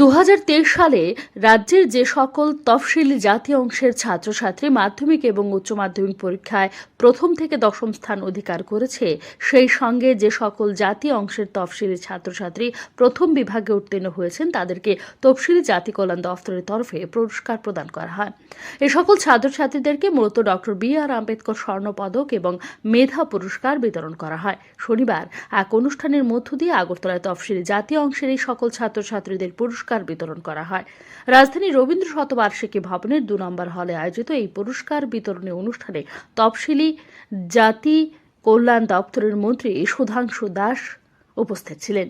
দু হাজার তেইশ সালে রাজ্যের যে সকল তফসিলি জাতি অংশের ছাত্রছাত্রী মাধ্যমিক এবং উচ্চ মাধ্যমিক পরীক্ষায় প্রথম থেকে দশম স্থান অধিকার করেছে, সেই সঙ্গে যে সকল জাতি অংশের তফসিলি ছাত্রছাত্রী প্রথম বিভাগে উত্তীর্ণ হয়েছেন, তাদেরকে তফসিলি জাতি কল্যাণ দফতরের তরফে পুরস্কার প্রদান করা হয়। এ সকল ছাত্রছাত্রীদেরকে মূলত ডক্টর বি আর আম্বেদকর স্বর্ণপদক এবং মেধা পুরস্কার বিতরণ করা হয়। শনিবার এক অনুষ্ঠানের মধ্য দিয়ে আগরতলায় তফসিলি জাতীয় অংশের এই সকল ছাত্রছাত্রীদের পুরস্কার বিতরণ করা হয়। রাজধানী রবীন্দ্র শতবার্ষিকী ভবনের দু নম্বর হলে আয়োজিত এই পুরস্কার বিতরণী অনুষ্ঠানে তফসিলি জাতি কল্যাণ দপ্তরের মন্ত্রী সুধাংশু দাস উপস্থিত ছিলেন।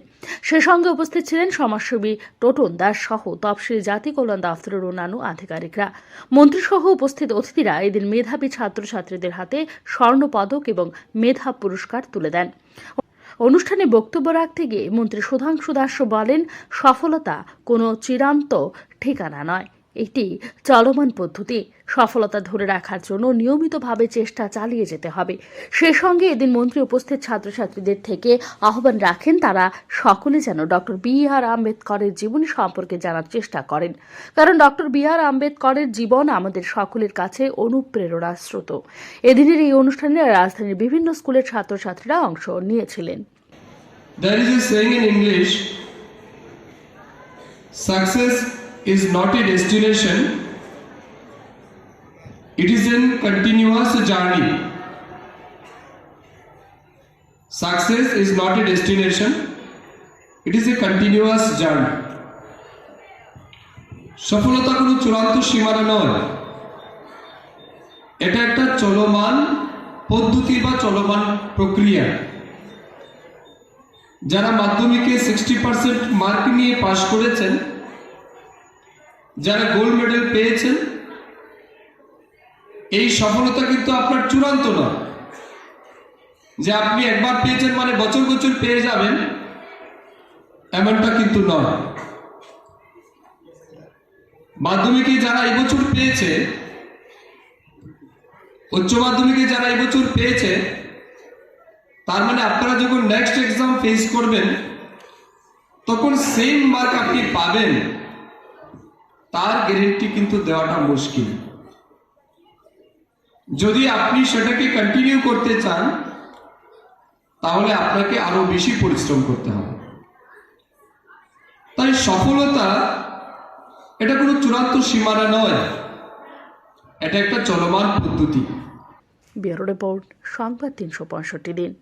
সে সঙ্গে উপস্থিত ছিলেন সমাজসেবী টোটন দাস সহ তফসিলি জাতি কল্যাণ দপ্তরের অন্যান্য আধিকারিকরা। মন্ত্রীসহ উপস্থিত অতিথিরা এদিন মেধাবী ছাত্রছাত্রীদের হাতে স্বর্ণ পদক এবং মেধা পুরস্কার তুলে দেন। অনুষ্ঠানে বক্তব্য রাখতে গিয়ে মন্ত্রী সুধাংশু দাস বলেন সফলতা কোনো চিরান্ত ঠিকানা নয়। এটি চলমান পদ্ধতি সফলতা ধরে রাখার জন্য নিয়মিতভাবে চেষ্টা চালিয়ে যেতে হবে। সে সঙ্গে এদিন মন্ত্রী উপস্থিত ছাত্রছাত্রীদের থেকে আহ্বান রাখেন তারা সকলে যেন ডক্টর বি আর আম্বেদকরের জীবনী সম্পর্কে জানার চেষ্টা করেন। কারণ ডক্টর বি আর আম্বেদকরের জীবন আমাদের সকলের কাছে অনুপ্রেরণা স্রোত। এদিনের এই অনুষ্ঠানে রাজধানীর বিভিন্ন স্কুলের ছাত্রছাত্রীরা অংশ নিয়েছিলেন। There is a saying in English, success is not a destination, it is a continuous journey. Success is not a destination, it is a continuous journey. সফলতা কোনো চূড়ান্ত সীমানা নয় এটা একটা চলমান পদ্ধতি বা চলমান প্রক্রিয়া যারা মাধ্যমিকে সিক্সটি পার্সেন্ট মার্ক নিয়ে পাশ করেছেন যারা গোল্ড মেডেল পেয়েছেন, এই সফলতা কিন্তু আপনার চূড়ান্ত নয়। যে আপনি একবার পেয়েছেন মানে বছর বছর পেয়ে যাবেন, এমনটা কিন্তু নয়। মাধ্যমিকে যারা এবছর পেয়েছে, উচ্চ মাধ্যমিকে যারা এবছর পেয়েছে, তার মানে আপনারা যখন নেক্সট এক্সাম ফেস করবেন, তখন সেম মার্ক আপনি পাবেন। তার গ্যারেন্টি কিন্তু দেওয়াটা মুশকিল। যদি আপনি সেটাকে কন্টিনিউ করতে চান, তাহলে আপনাকে আরও বেশি পরিশ্রম করতে হবে। তাই সফলতা, এটা কোনো চূড়ান্ত সীমানা নয়। এটা একটা চলমান পদ্ধতি। ব্যুরো রিপোর্ট সংবাদ তিনশো পঁয়ষট্টি দিন।